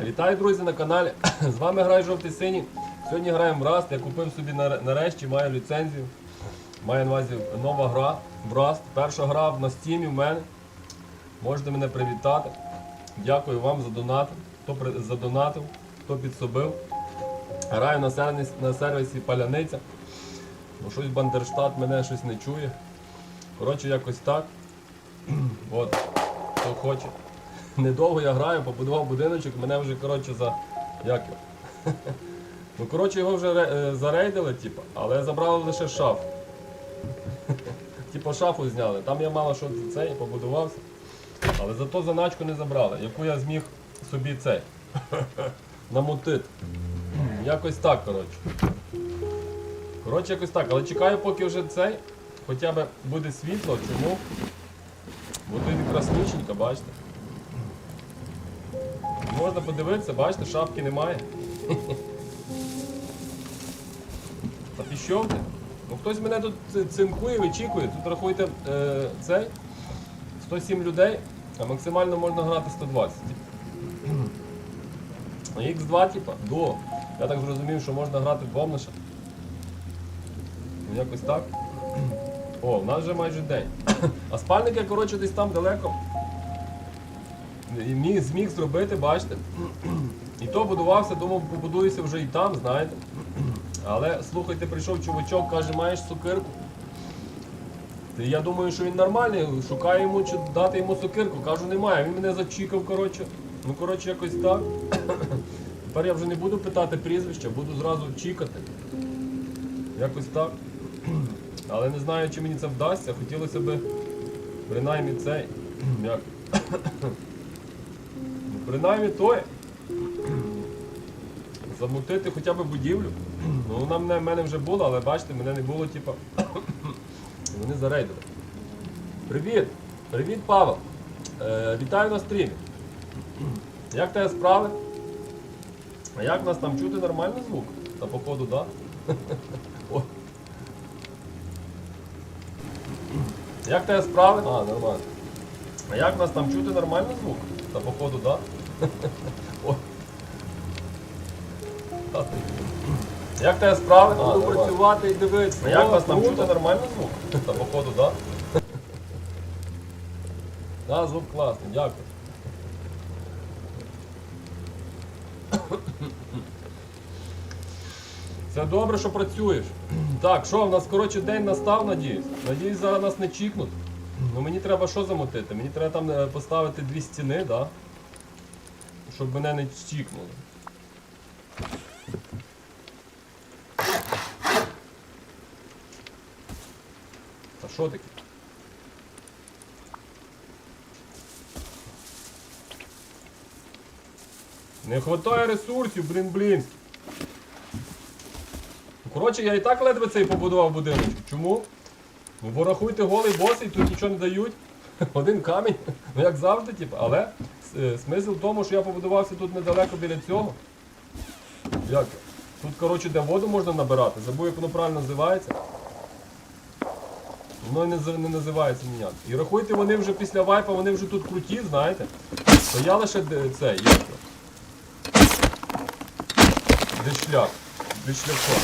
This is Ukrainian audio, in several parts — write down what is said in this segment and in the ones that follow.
Вітаю, друзі, на каналі. З вами грає жовтий синій. Сьогодні граємо в Rust. Я купив собі нарешті, маю ліцензію. Маю на увазі нова гра в Rust. Перша гра на стімі в мене. Можете мене привітати. Дякую вам за донат. Хто задонатив, хто підсобив. Граю на сервісі, на сервісі Паляниця. Бо щось Бандерштат мене щось не чує. Коротше, якось так. От, хто хоче. Недовго я граю, побудував будиночок, мене вже коротше за. Як його? Ну коротше його вже е, зарейдили, типу, але забрали лише шаф. Типу шафу зняли. Там я мало що цей побудувався. Але зато заначку не забрали, яку я зміг собі цей намутити. Якось так, коротше. Коротше, якось так. Але чекаю, поки вже цей, хоча б буде світло, чому? Бо тут краснюченька, бачите. Можна подивитися, бачите, шапки немає. Та піщовки. Ну хтось мене тут цинкує, вичікує. Тут рахуйте е, цей 107 людей, а максимально можна грати 120. А Х2, типа, до. Я так зрозумів, що можна грати двом лише. Ну, Якось так. О, в нас вже майже день. А спальник я, коротше, десь там далеко. І міг, зміг зробити, бачите. І то будувався, думав, побудуюся вже і там, знаєте. Але слухайте, прийшов чувачок, каже, маєш цукерку. Я думаю, що він нормальний, шукаю йому чи дати йому цукерку. Кажу, немає. Він мене зачікав, коротше. Ну, коротше, якось так. Тепер я вже не буду питати прізвища, буду зразу чікати. Якось так. Але не знаю, чи мені це вдасться. Хотілося б принаймні цей. Принаймні той. Замутити хоча б будівлю. Ну вона в мене вже була, але бачите, мене не було, типа. Вони зарейдили. Привіт! Привіт, Павел! Е, вітаю на стрімі. Як тебе справи? А як нас там чути нормальний звук? Та походу, так? Да? Як тебе справи? А, нормально. А як нас там чути нормальний звук? Та походу, так? Да? Як тебе справи? Буду працювати і дивитися. А як нас там чути нормальний звук? Та походу, так? Да? Да, звук класний, дякую. Це добре, що працюєш. Так, що, в нас коротше день настав, надіюсь. Надіюсь, зараз нас не чікнуть. Ну мені треба що замотити? Мені треба там е, поставити дві стіни, да? Щоб мене не чікнули. А що таке? Не вистачає ресурсів, блін, блін. Ну, Коротше, я і так ледве цей побудував будиночок. Чому? Ну, бо рахуйте голий бос і тут нічого не дають. Один камінь, ну як завжди, типу. Але е, смисл в тому, що я побудувався тут недалеко біля цього. Як? Тут, коротше, де воду можна набирати. Забув, як воно правильно називається. Воно не, не називається ніяк. І рахуйте, вони вже після вайпа, вони вже тут круті, знаєте. То я лише це, як шлях. Десь шляхом.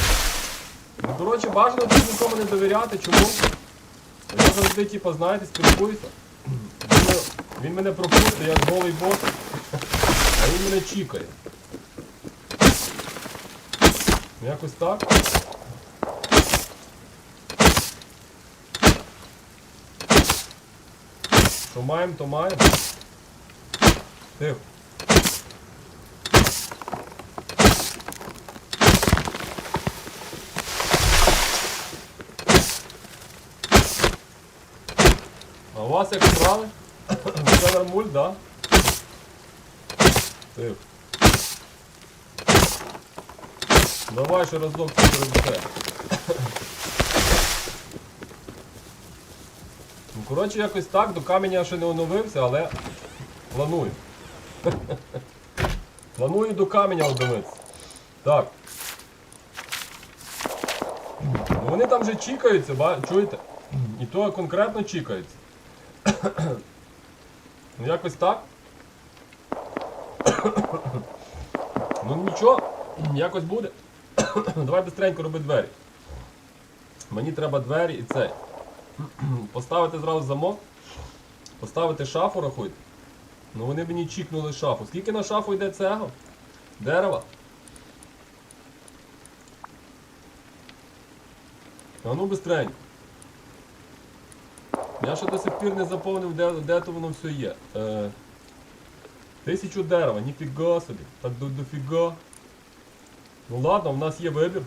Ну, коротше, бажано тут нікому не довіряти, чому? Я завжди, типу, знаєте, спілкуюся. Він, він мене пропустить, як голий бос, а він мене чікає. Ну, Якось так. Що маємо, то маємо. Тихо. Як справи? Все нормуль, да? Тихо. Давай ще разок це. Ну, коротше, якось так, до каменя ще не оновився, але планую. Планую до каменя одивитися. Так. Ну, Вони там вже чікаються, ба- чуєте? І то конкретно чікаються. Ну якось так. Ну нічого, якось буде. Давай бистренько роби двері. Мені треба двері і цей. Поставити зразу замок. Поставити шафу, рахуйте. Ну вони мені чікнули шафу. Скільки на шафу йде цего? Дерева? А ну бистренько. Я ще до сих пір не заповнив, де, де то воно все є. Е, тисячу дерева, ніфіга собі. Так до, дофіга. Ну ладно, в нас є вибір.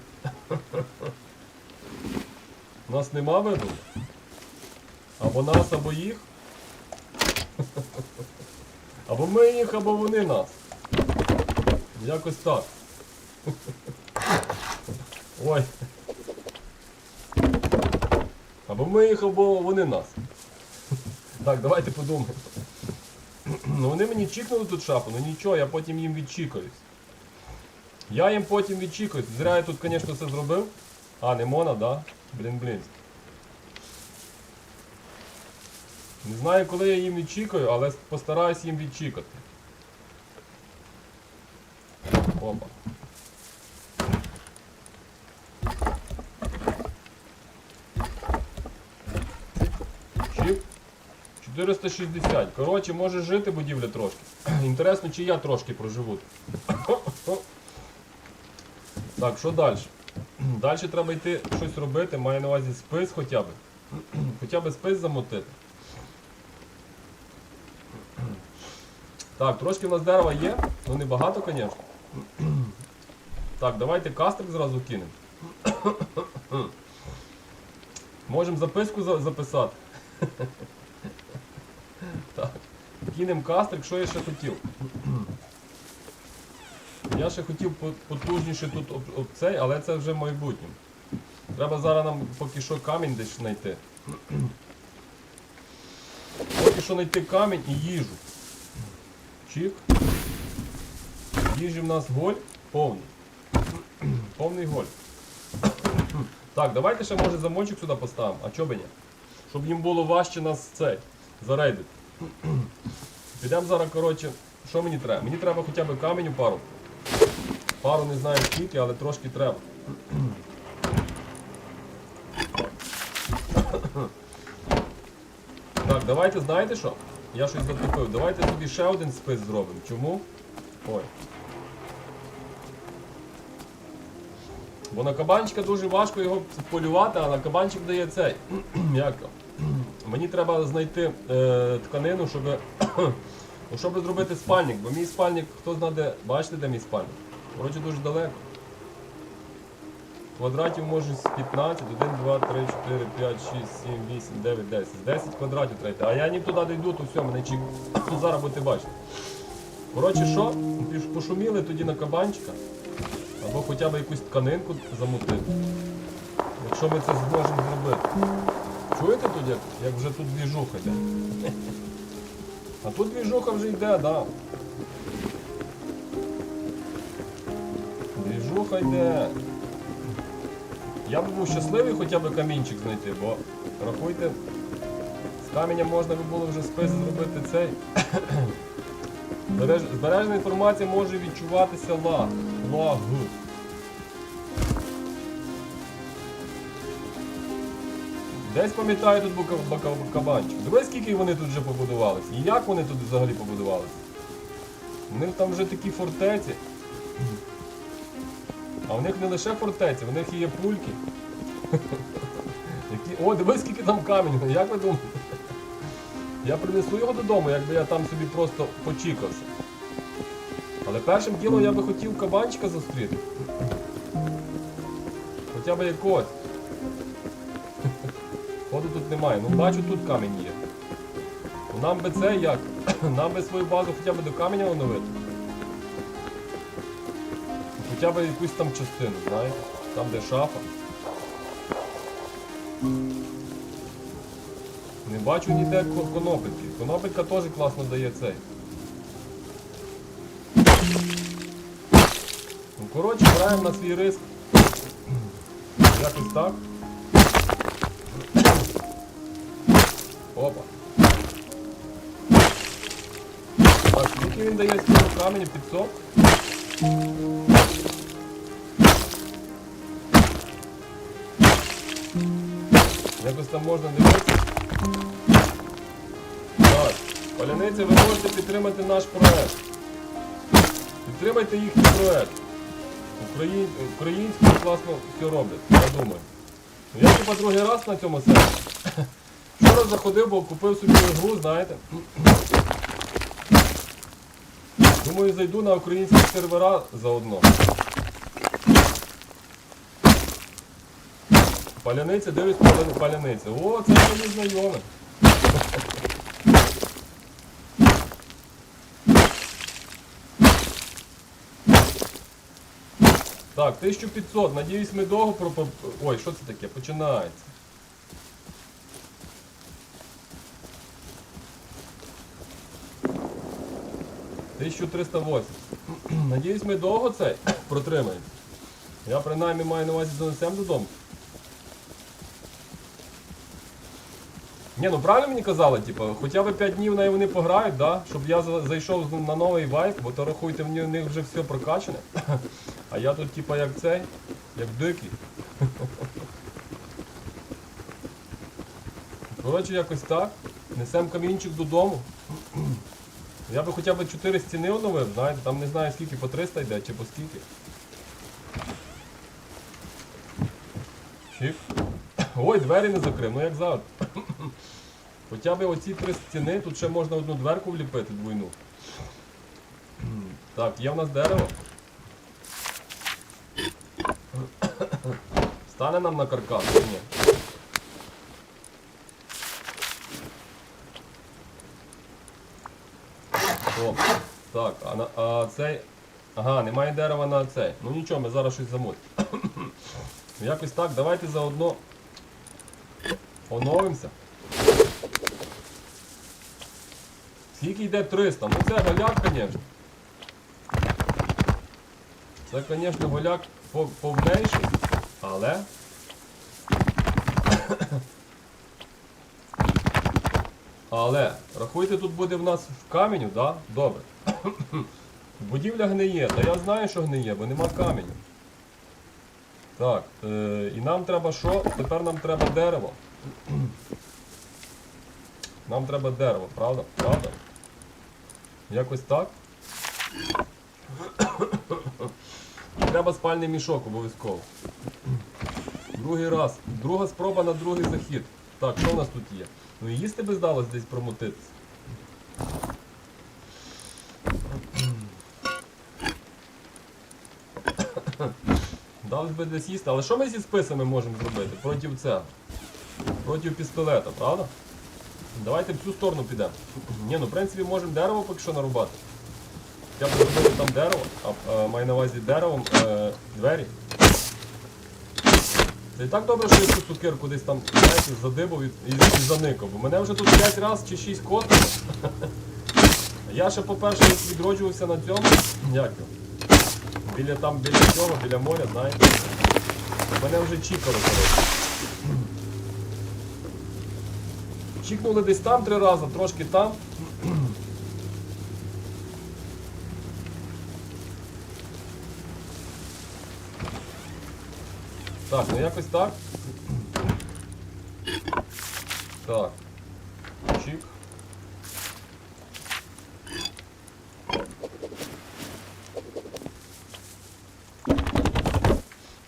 У нас нема вибору. Або нас, або їх. Або ми їх, або вони нас. Якось так. Ой. Або ми їх, або вони нас. Так, давайте подумаємо. Ну вони мені чікнули тут шапу, ну нічого, я потім їм відчікаюсь. Я їм потім відчікаюсь. Зря я тут, звісно, все зробив. А, не мона, да? Блін, блін. Не знаю, коли я їм відчікаю, але постараюсь їм відчікати. Опа. Чіп. 460. Коротше, може жити будівля трошки. Інтересно, чи я трошки проживу. Так, що далі? Далі треба йти щось робити, маю на увазі спис хоча б. Хоча б спис замотити. Так, трошки в нас дерева є, ну не багато, звісно. Так, давайте кастрик зразу кинемо. Можемо записку за- записати. Кинемо кастрик, що я ще хотів? Я ще хотів потужніше тут об, цей, але це вже в майбутньому. Треба зараз нам поки що камінь десь знайти. Поки що знайти камінь і їжу. Чик. Їжі в нас голь повний. Повний голь. Так, давайте ще може замочок сюди поставимо. А чого би ні? Щоб їм було важче нас цей зарейдити. Підемо зараз, коротше, що мені треба? Мені треба хоча б каменю пару. Пару не знаю скільки, але трошки треба. Так, давайте, знаєте що? Я щось затопив. Давайте собі ще один спис зробимо. Чому? Ой. Бо на кабанчика дуже важко його полювати, а на кабанчик дає цей. Як? Мені треба знайти е, тканину, щоб, щоб зробити спальник. Бо мій спальник, хто знає, де, бачите, де мій спальник? Коротше, дуже далеко. Квадратів може з 15, 1, 2, 3, 4, 5, 6, 7, 8, 9, 10. 10 квадратів треба. А я ні туди дійду, то все, мене чік. Зараз будете бачити. Коротше, що? Пошуміли тоді на кабанчика. Або хоча б якусь тканинку замутити. Якщо ми це зможемо зробити. Чуєте тут, як, як вже тут двіжуха йде? А тут двіжуха вже йде, так. Да. Двіжуха йде. Я б був щасливий хоча б камінчик знайти, бо рахуйте, з каменя можна би було вже спис зробити цей. Збереж- Збережена інформація може відчуватися лаг. Лаг. Десь пам'ятаю тут кабанчик. Дивись, скільки вони тут вже побудувалися. І як вони тут взагалі побудувалися? У них там вже такі фортеці. А в них не лише фортеці, в них є пульки. Які... О, дивись, скільки там камінь. Як ви думаєте? Я принесу його додому, якби я там собі просто почікався. Але першим ділом я би хотів кабанчика зустріти. Хоча б якогось. Ходу тут немає. Ну бачу, тут камінь є. Ну, Нам би це як? Нам би свою базу хоча б до каменя оновити. Хоча б якусь там частину, знаєте? Там де шафа. Не бачу ніде ко- конопельки. Конопелька теж класно дає цей. Ну, коротше, граємо на свій риск. Якось так. Опа. Так, скільки він дає цього каменю? 500? Якось там можна дивитися. Так, Паляниця, ви можете підтримати наш проект. Підтримайте їхній проект. Україн... Українські класно все роблять, я думаю. Ну, Я типа другий раз на цьому сервері. Вчора заходив, бо купив собі ігру, знаєте. Думаю, зайду на українські сервера заодно. Паляниця, дивись паля- паляниця. О, це мені знайоме. Так, 1500. Надіюсь, ми довго про... Ой, що це таке? Починається. Тисячу 380. Надіюсь, ми довго це протримаємо. Я принаймні маю на увазі донесемо додому. Ні, ну правильно мені казали, типу, хоча б 5 днів на вони пограють, да? щоб я зайшов на новий вайп, бо то рахуйте, в них- вже все прокачане. А я тут типа як цей, як дикий. Коротше, якось так. Несем камінчик додому. Я би хоча б 4 стіни оновив, знаєте, там не знаю скільки, по 300 йде чи по скільки. Чик. Ой, двері не закрив, ну як завжди. Хоча б оці три стіни, тут ще можна одну дверку вліпити двойну. Так, є в нас дерево. Стане нам на каркас чи ні? О, так, а, на, а цей. Ага, немає дерева на цей. Ну нічого, ми зараз щось замутимо. Якось так, давайте заодно оновимося. Скільки йде 300? Ну це голяк, звісно. Це, звісно, голяк пов- повнейший, але. Але, рахуйте, тут буде в нас в каменю, да? Добре. Будівля гниє, та я знаю, що гниє, бо нема каменю. Так, е, і нам треба що? Тепер нам треба дерево. Нам треба дерево, правда? Правда? Якось так. Треба спальний мішок обов'язково. Другий раз. Друга спроба на другий захід. Так, що в нас тут є? Ну і їсти би здалось десь промотитися. Дали би десь їсти, але що ми зі списами можемо зробити? Проти цього. Проти пістолета, правда? Давайте в цю сторону підемо. Ні, ну в принципі можемо дерево поки що нарубати. Я б зробити там дерево, а е, маю на увазі деревом е, двері. Це і так добре, що я цю цукерку десь там знаєте, задибав і, і, і заникав. Бо мене вже тут 5 разів чи 6 костків. Я ще, по-перше, відроджувався на цьому. Як? Біля там, біля цього, біля моря, знаєте. Мене вже чікали, коротше. Чікнули десь там три рази, трошки там. Так, ну якось так. Так. Чик.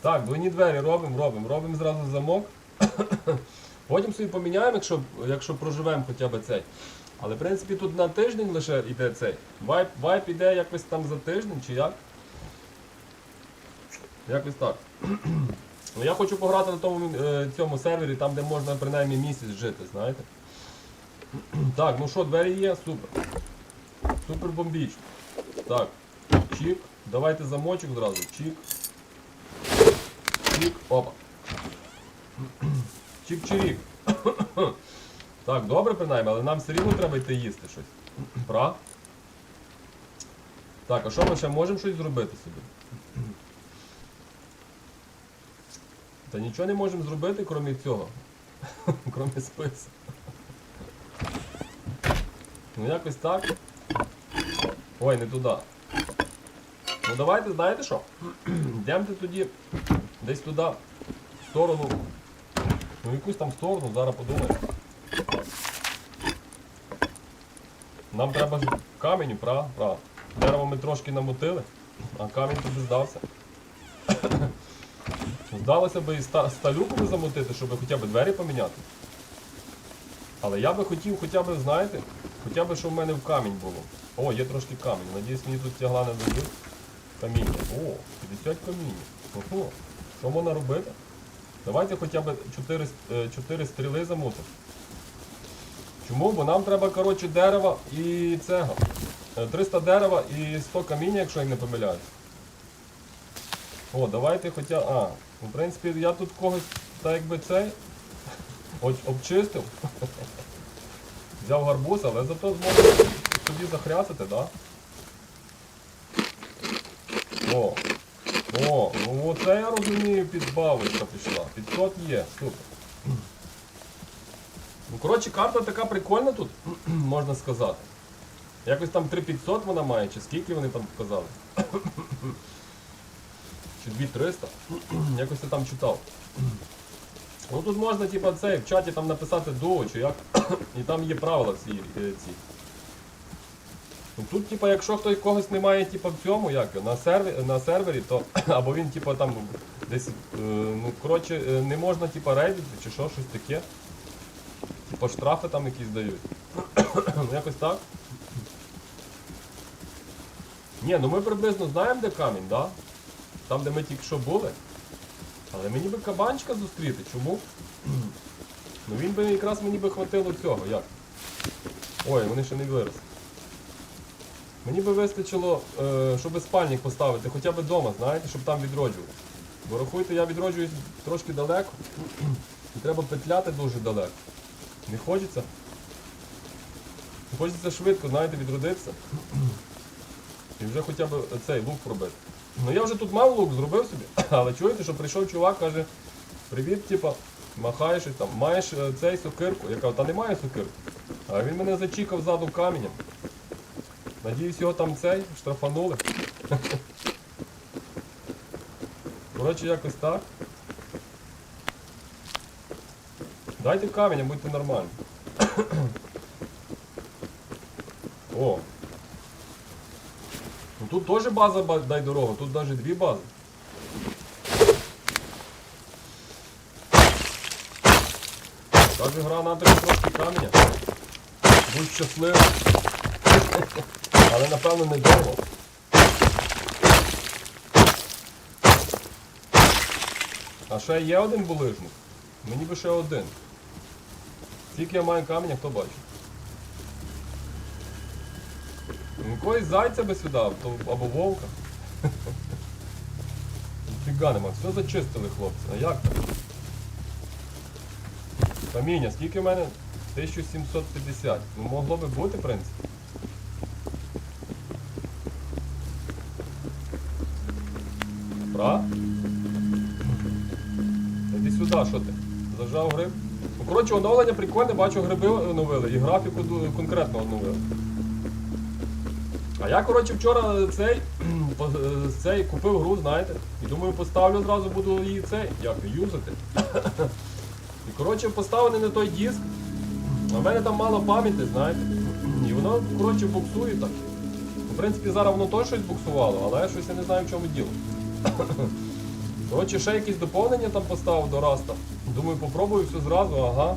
Так, двойні двері робимо, робимо, робимо зразу замок. Потім собі поміняємо, якщо, якщо проживемо хоча б цей. Але в принципі тут на тиждень лише йде цей. Вайп, вайп іде якось там за тиждень чи як? Якось так. Ну я хочу пограти на тому е, цьому сервері, там де можна принаймні місяць жити, знаєте. Так, ну що, двері є, супер. Супер бомбічно. Так, чік. Давайте замочок зразу. Чік. Чік. Опа. Чік-чирік. Так, добре принаймні, але нам все рівно треба йти їсти щось. Пра? Так, а що ми ще можемо щось зробити собі? Та нічого не можемо зробити, крім цього. крім спису. ну якось так. Ой, не туди. Ну давайте, знаєте що? Йдемте тоді десь туди, в сторону. Ну якусь там сторону, зараз подумаємо. Нам треба ж каменю, пра, пра. Дерево ми трошки намотили, а камінь тобі здався. Здалося б і ста- сталюку би замотити, щоб хоча б двері поміняти. Але я би хотів хоча б, знаєте, хоча б, щоб в мене в камінь було. О, є трошки камінь. Надіюсь, мені тут тягла не дадуть. Каміння. О, 50 каміння. Ого. Що можна робити? Давайте хоча б 4, 4 стріли замутимо. Чому? Бо нам треба, коротше, дерева і цего. Е, 300 дерева і 100 каміння, якщо я не помиляюсь. О, давайте хоча. А, в принципі, я тут когось так якби цей. Обчистив. Взяв гарбуз, але зато зможу собі захрясити, так? Да? О! О, ну оце я розумію, підбавочка пішла. 500 є, супер. Ну, коротше, карта така прикольна тут, можна сказати. Якось там 3500 вона має, чи скільки вони там показали? Чи 2300? Якось я там читав. Ну тут можна, типа, цей, в чаті там написати дуо, чи як. І там є правила е, ці. Ну, Тут, типа, якщо хтось когось немає, типа, в цьому, як, на сервері, на сервері, то або він, типа, там десь, е, ну, коротше, е, не можна, типа, рейдити чи що, щось таке. Типа штрафи там якісь дають. ну якось так. Ні, ну ми приблизно знаємо, де камінь, да? Там, де ми тільки що були. Але мені би кабанчика зустріти, чому? ну він би якраз мені би хватило цього, як? Ой, вони ще не виросли. Мені би вистачило, е, щоб спальник поставити, хоча б вдома, знаєте, щоб там відроджувався. Бо рахуйте, я відроджуюсь трошки далеко. І треба петляти дуже далеко. Не хочеться. Хочеться швидко, знаєте, відродитися. І вже хоча б цей лук пробити. Ну я вже тут мав лук, зробив собі, але чуєте, що прийшов чувак, каже, привіт, типа, махаєш там, маєш е, цей сокирку. Я кажу, та немає сокирку. А він мене зачікав ззаду каменем. Надіюсь, його там цей штрафанули. Коротше, якось так. Дайте камінь, будьте нормальні. О. Ну тут теж база дай дорогу, тут навіть дві бази. Каже, гра на тобі трошки каменя. Будь щасливий. Але напевно недовго. А ще є один булижник? Мені би ще один. Скільки я маю каменя, хто бачить? Якогось зайця би сюди, або вовка. Ніфіга нема, все зачистили хлопці. А як так? Каміння, скільки в мене? 1750. Ну могло би бути, в принципі. Бра? Іди сюди, що ти? Зажав гриб? Ну, коротше, оновлення прикольне, бачу, гриби оновили і графіку конкретно оновили. А я, коротше, вчора цей, е, цей купив гру, знаєте, і думаю, поставлю зразу, буду її цей, як, юзати. І коротше поставлений на той диск. А в мене там мало пам'яті, знаєте. І воно, коротше, буксує так. В принципі, зараз воно теж щось буксувало, але я щось я не знаю, в чому діло. Коротше, ще якісь доповнення там поставив до раста. Думаю, попробую все зразу, ага.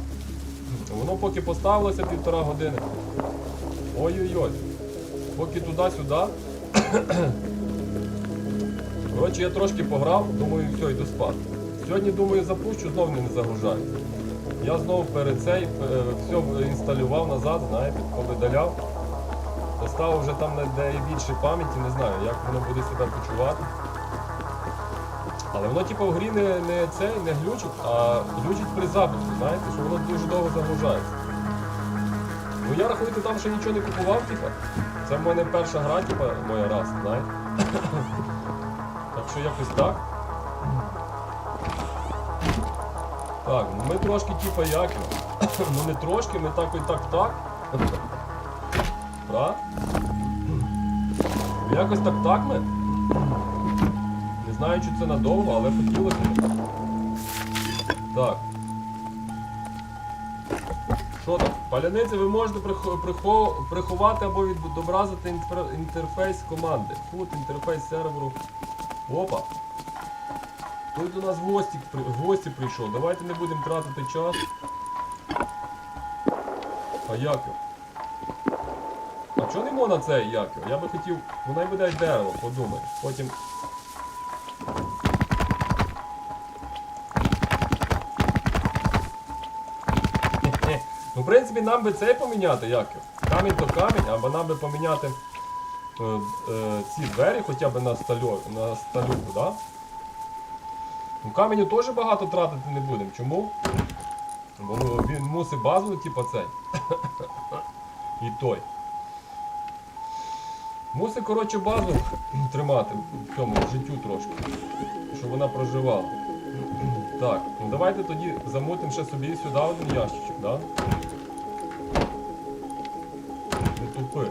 Воно поки поставилося півтора години. Ой-ой-ой. Поки туди-сюди. Коротше, я трошки пограв, думаю, все, йду спати. Сьогодні, думаю, запущу, знов не загружається. Я знову перед цей е, все інсталював назад, знаєте, повидаляв. Поставив вже там, де є більше пам'яті, не знаю, як воно буде себе почувати. Але воно типу в грі не, не цей, не глючить, а глючить при запуску, знаєте, що воно дуже довго загружається. Ну я рахуйте, там ще нічого не купував, типу. Це в мене перша гра, типу, моя раз, знаєте. Так що якось так. Так, ну ми трошки типа як. ну не трошки, ми так і так так. Бра? Якось так так ми. Не знаю, чи це надовго, але хотілося. Так. Що там? Паляниці ви можете прихо- прихо- приховати або відобразити інтерфейс команди. Тут інтерфейс серверу. Опа. Тут до нас гості, гості прийшов. Давайте не будемо тратити час. А як? А чого не можна цей як? Я би хотів. Вона й буде дерево, подумай. Потім. Принципі, нам би цей поміняти, як? Камінь то камінь, або нам би поміняти е, е, ці двері хоча б на, сталю, на сталюку, да? Ну, каменю теж багато тратити не будемо. Чому? Бо ну, він мусить базу, типу цей. І той. Мусить, коротше, базу тримати в цьому життю трошки. Щоб вона проживала. Так, ну давайте тоді замутимо ще собі сюди один ящичок, да? Не.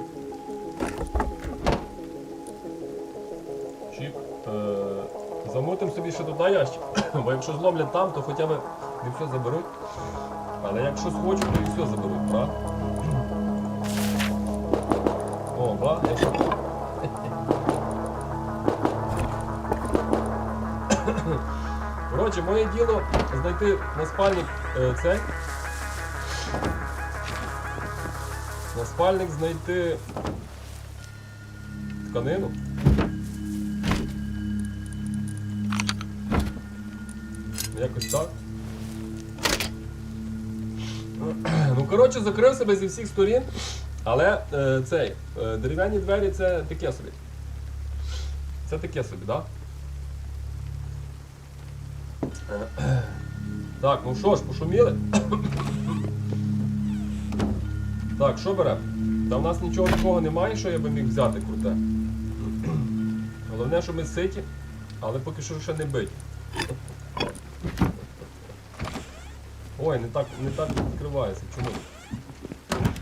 Чіп. Е, замутимо собі ще туди ящик. Бо якщо зломлять там, то хоча б не все заберуть. Але якщо схочуть, то і все заберуть, правда? О, ба, я що. Коротше, моє діло знайти на спальник е, цей. На спальник знайти тканину. Якось так. Ну, коротше, закрив себе зі всіх сторін, але е, цей, е, дерев'яні двері це таке собі. Це таке собі, так? Да? Так, ну що ж, пошуміли? Так, що беремо? Та в нас нічого такого немає, що я би міг взяти круте. Головне, що ми ситі, але поки що ще не биті. Ой, не так, не так відкривається. Чому?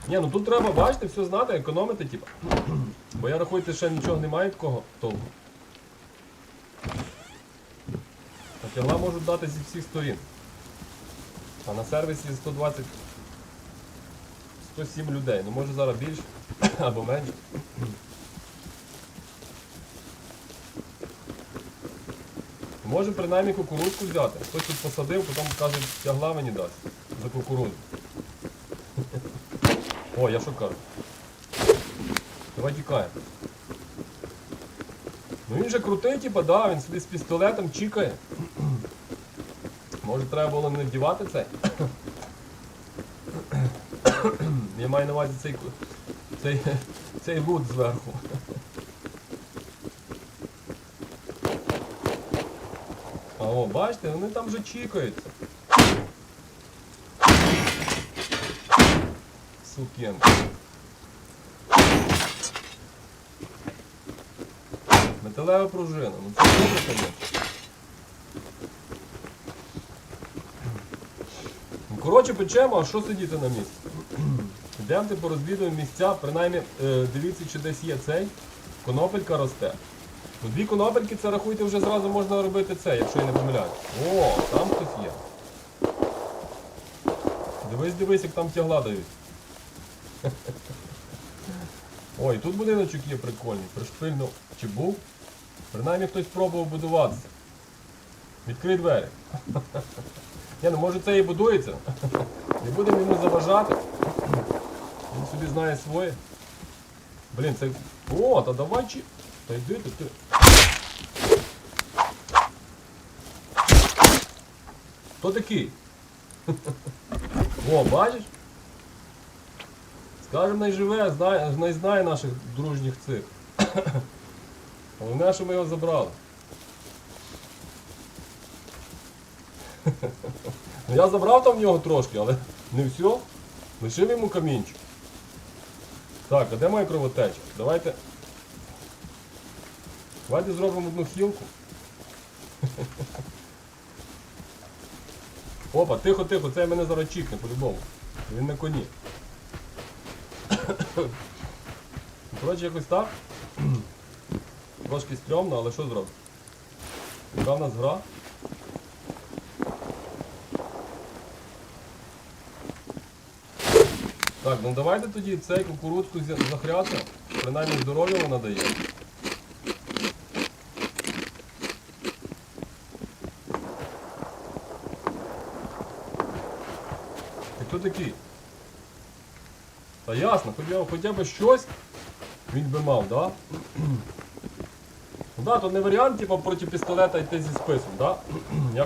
Ні, ну тут треба, бачите, все знати, економити, типа. Бо я рахуйте, ще нічого немає такого толку. А тягла можуть дати зі всіх сторін. А на сервісі 120 107 людей. Ну може зараз більше або менше. Можемо принаймні кукурудзку взяти. Хтось тут посадив, потім каже, тягла мені дасть за кукурудзу. О, я що кажу. Давай тікаємо. Ну він же крутий, типа, да, він собі з пістолетом чікає. Може треба було не вдівати цей? Я маю на увазі цей, цей, цей гуд зверху. А о, бачите, вони там вже чікаються. Сукенка. Металева пружина. Ну це добре, конечно. Ну, коротше, печемо, а що сидіти на місці? Йдемте порозвідуємо місця, принаймні е, дивіться, чи десь є цей. Конопелька росте. Ну, дві конопельки це рахуйте вже зразу можна робити це, якщо я не помиляюсь. О, там хтось є. Дивись, дивись, як там тягла дають. Ой, тут будиночок є прикольний, пришпильно чи був. Принаймні хтось пробував будуватися. Відкрий двері. Ні, ну може це і будується. Не будемо йому заважати. Він собі знає своє. Блін, це... О, та давай чи... Та йди ти, ти. Хто такий? О, бачиш? Скажем, найживе, знає, найзнає наших дружніх цих. Головне, що ми його забрали. Я забрав там в нього трошки, але не все. Лишив йому камінчик. Так, а де моя кровотеча? Давайте. Давайте зробимо одну хілку. Опа, тихо, тихо, це мене зараз чікне по-любому. Він на коні. Коротше, якось так. Трошки стрьомно, але що зробити? Яка в нас гра? Так, ну давайте тоді цей кукурудзку зі- захряти. Принаймні здоров'я вона дає. Ти хто такий? Та ясно, хоча, хоча б щось він би мав, да? Ну да, то не варіант, типу, проти пістолета йти зі списом, да? Я